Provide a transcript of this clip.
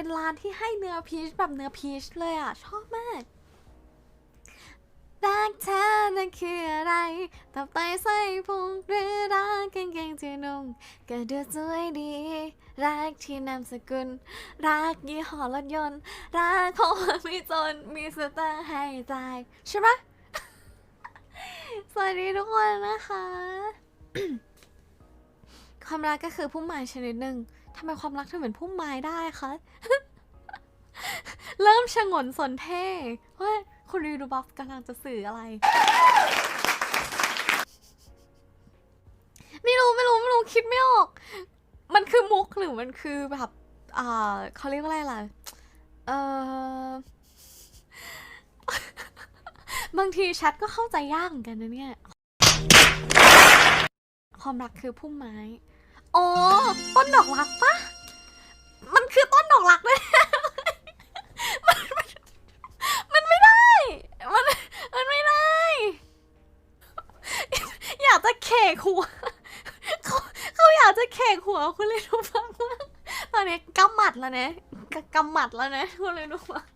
เป็นร้านที่ให้เนื้อพีชแบบเนื้อพีชเลยอะ ชอบมากรักเธอนั่นคืออะไรตับไตไส้พุงหรือรักกางเกงที่นุ่งก็ดูสวยดี รักที่นามสกุล รักยี่ห้อรถยนต์ รักของไม่จน มีสตางค์ให้จ่ายใช่ปะสวัสดีทุกคนนะคะ ความรักก็คือพุ่มไม้ชนิดหนึ่งทำไมความรักถึงเหมือนพุ่มไม้ได้คะ เริ่มชงนสนเท่เฮ้ยคุณรีดูบัฟกำลังจะสื่ออะไร ไม่รู้ไม่รู้ไม่รู้คิดไม่ออก มันคือมุกหรือมันคือแบบ อ่าเขาเรียกว่าอะไรล่ะ เออบางทีแชทก็เข้าใจยากเหมือนกันนะเนี่ย ความรักคือพุ่มไม้ อ๋อต้นดอกรักปะมันคือต้นดอกรักเลยมันมันมันไม่ได้ มันมันไม่ได้ อยากจะเขกหัวเขาเขาอยากจะเขกหัวคุณเลยรู้ฟังว่าตอนนี้กำหมัดแล้วนะกกำหมัดแล้วนะคุณเลยรู้ฟัง